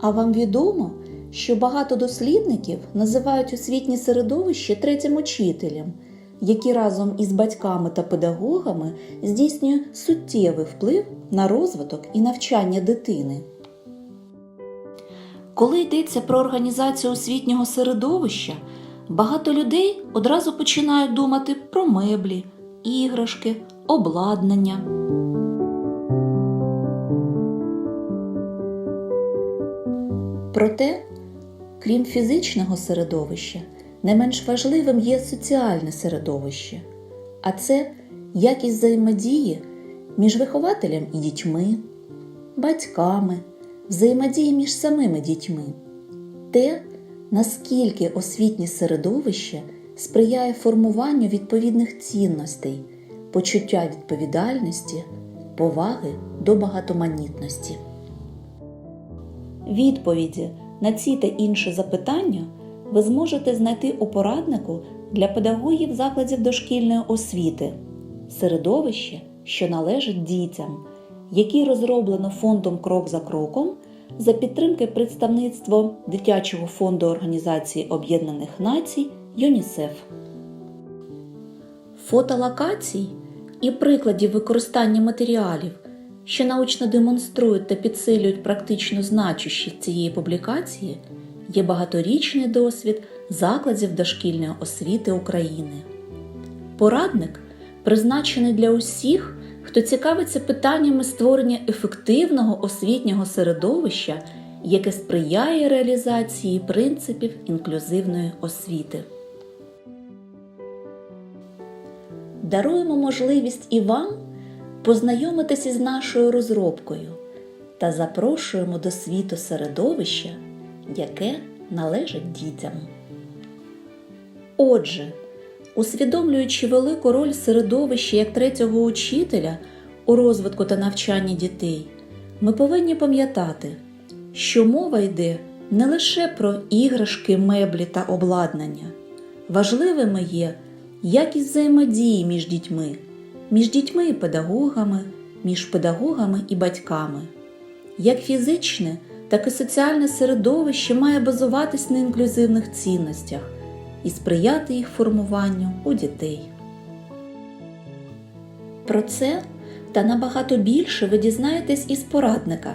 А вам відомо, що багато дослідників називають освітнє середовище третім учителем, який разом із батьками та педагогами здійснює суттєвий вплив на розвиток і навчання дитини. Коли йдеться про організацію освітнього середовища, багато людей одразу починають думати про меблі, іграшки, обладнання. Проте, крім фізичного середовища, не менш важливим є соціальне середовище, а це якість взаємодії між вихователем і дітьми, батьками, взаємодії між самими дітьми, те, наскільки освітнє середовище сприяє формуванню відповідних цінностей, почуття відповідальності, поваги до багатоманітності. Відповіді на ці та інші запитання ви зможете знайти у пораднику для педагогів закладів дошкільної освіти середовище, що належить дітям, який розроблено фондом Крок за кроком за підтримки представництва Дитячого фонду Організації Об'єднаних Націй ЮНІСЕФ. Фотолокацій і прикладів використання матеріалів, що научно демонструють та підсилюють практичну значущість цієї публікації, є багаторічний досвід закладів дошкільної освіти України. Порадник призначений для усіх, хто цікавиться питаннями створення ефективного освітнього середовища, яке сприяє реалізації принципів інклюзивної освіти. Даруємо можливість і вам познайомитися із нашою розробкою та запрошуємо до світу середовища, яке належить дітям. Отже, усвідомлюючи велику роль середовища як третього учителя у розвитку та навчанні дітей, ми повинні пам'ятати, що мова йде не лише про іграшки, меблі та обладнання. Важливими є якість взаємодії між дітьми, між дітьми і педагогами, між педагогами і батьками. Як фізичне, так і соціальне середовище має базуватись на інклюзивних цінностях і сприяти їх формуванню у дітей. Про це та набагато більше ви дізнаєтесь із порадника,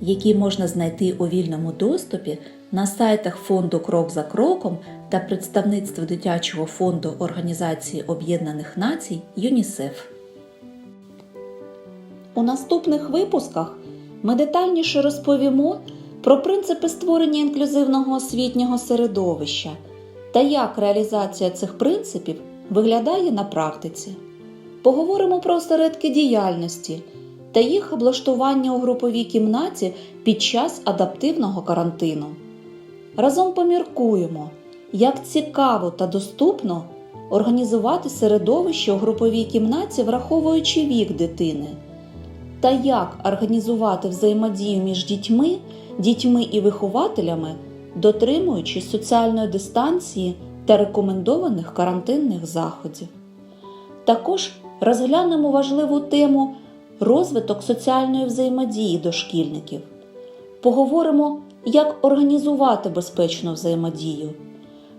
який можна знайти у вільному доступі на сайтах фонду Крок за кроком та представництва Дитячого фонду Організації Об'єднаних Націй ЮНІСЕФ. У наступних випусках ми детальніше розповімо про принципи створення інклюзивного освітнього середовища та як реалізація цих принципів виглядає на практиці. Поговоримо про осередки діяльності та їх облаштування у груповій кімнаті під час адаптивного карантину. Разом поміркуємо, як цікаво та доступно організувати середовище у груповій кімнаті, враховуючи вік дитини, та як організувати взаємодію між дітьми, дітьми і вихователями, дотримуючись соціальної дистанції та рекомендованих карантинних заходів. Також розглянемо важливу тему розвиток соціальної взаємодії дошкільників. Поговоримо, як організувати безпечну взаємодію.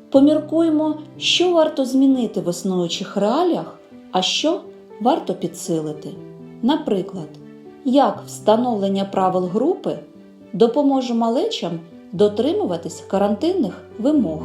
Поміркуємо, що варто змінити в існуючих реаліях, а що варто підсилити. Наприклад, як встановлення правил групи допоможе малечам дотримуватись карантинних вимог.